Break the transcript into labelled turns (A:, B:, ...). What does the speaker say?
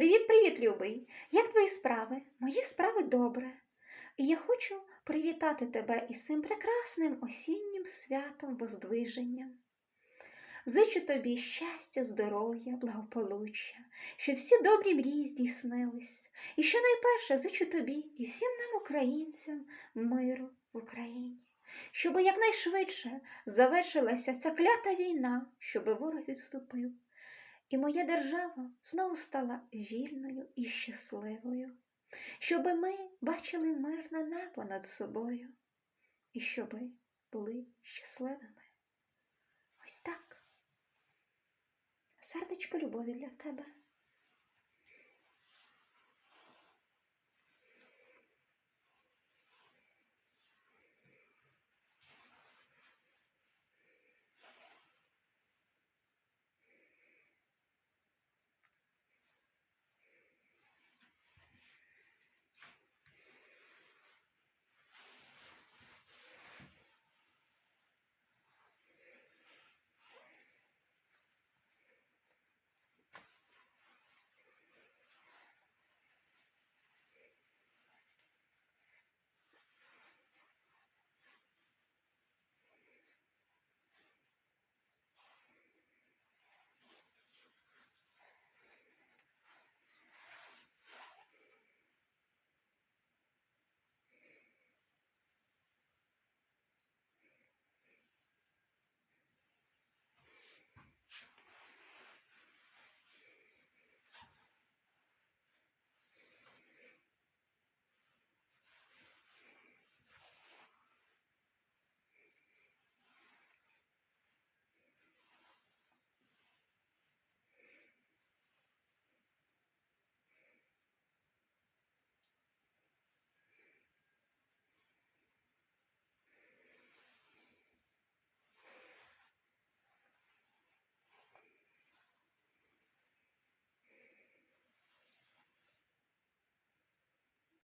A: Привіт-привіт, любий! Як твої справи? Мої справи добре. І я хочу привітати тебе із цим прекрасним осіннім святом Воздвиження. Зичу тобі щастя, здоров'я, благополуччя, щоб всі добрі мрії здійснились. І що найперше зичу тобі і всім нам, українцям, миру в Україні, щоб якнайшвидше завершилася ця клята війна, щоб ворог відступив, і моя держава знову стала вільною і щасливою, щоби ми бачили мирне небо над собою, і щоби були щасливими. Ось так. Сердечко любові для тебе.